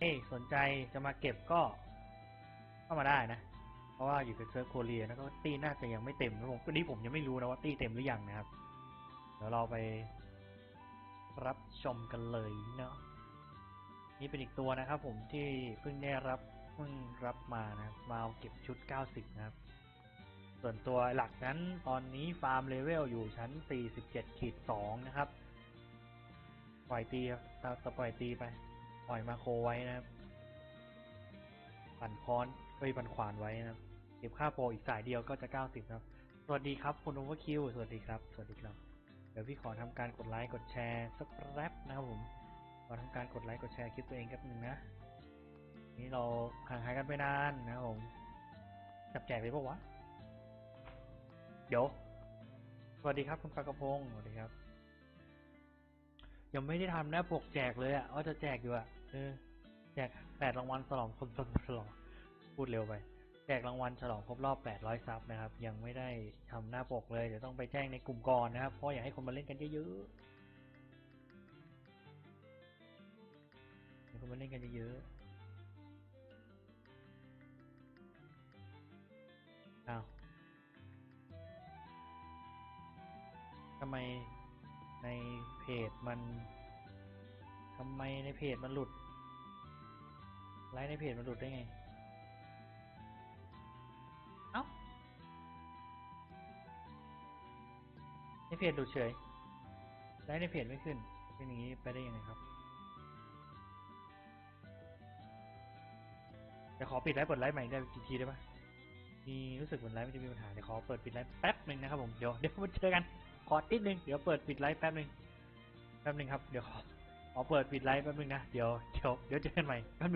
เอ้สนใจจะมาเก็บก็เข้ามาได้นะ เพราะว่าอยู่กับเซิร์ฟโคเรียแล้วก็ตี้น่าจะยังไม่เต็มนะผมวันนี้ผมยังไม่รู้นะว่าตี้เต็มหรือยังนะครับ เดี๋ยวเราไปรับชมกันเลยเนาะนี่เป็นอีกตัวนะครับ ผมที่เพิ่งได้รับเพิ่งรับมานะมาเอาเก็บชุด 90 นะครับ ส่วนตัวหลักนั้นตอนนี้ฟาร์มเลเวลอยู่ชั้น 47ขีด2นะครับ ปล่อยตีครับตะปล่อยตีไป ปล่อยมาโคไว้นะครับ ปั่นค้อนเอ้ยปั่นขวานไว้นะครับ เก็บค่าโปรอีกสายเดียวก็จะ90นะครับ สวัสดีครับคุณโอเวอร์คิว สวัสดีครับ สวัสดีครับ เดี๋ยวพี่ขอทำการกดไลค์กดแชร์สักแป๊บนะครับผม ขอทำการกดไลค์กดแชร์คลิปตัวเองแป๊บหนึ่งนะ นี่เราห่างหายกันไปนานนะครับผม จับแจกเลยปะวะ เดี๋ยว สวัสดีครับคุณปากระพง สวัสดีครับยังไม่ได้ทำหน้าปกแจกเลยอะว่าจะแจกอยู่อะ เออแจกแปดรางวัลฉลองคนฉลองพูดเร็วไปแจกรางวัลฉลองครบรอบ 800 ซับนะครับ ยังไม่ได้ทำหน้าปกเลย เดี๋ยวต้องไปแจ้งในกลุ่มก่อนนะครับ เพราะอยากให้คนมาเล่นกันเยอะๆให้คนมาเล่นกันเยอะๆอ้าวทำไมในเพจมัน ทำไมในเพจมันหลุด ไลฟ์ในเพจมันหลุดได้ไง เอ้า ในเพจหลุดเฉย ไลฟ์ในเพจไม่ขึ้น เป็นอย่างนี้ไปได้ยังไงครับเดี๋ยวขอปิดไลฟ์เปิดไลฟ์ใหม่ได้อีกทีได้ปะมีรู้สึกเหมือนไลฟ์มันจะมีปัญหาเดี๋ยวขอเปิดปิดไลฟ์แป๊บหนึ่งนะครับผมเดี๋ยวเดี๋ยวมาเจอกันขอติดนึงเดี๋ยวเปิดปิดไลฟ์แป๊บหนึ่งแป๊บหนึ่งครับเดี๋ยวขอ ขอเปิดปิดไลฟ์แป๊บนึงนะ เดี๋ยวเดี๋ยวเดี๋ยวเจอกันใหม่แป๊บนึง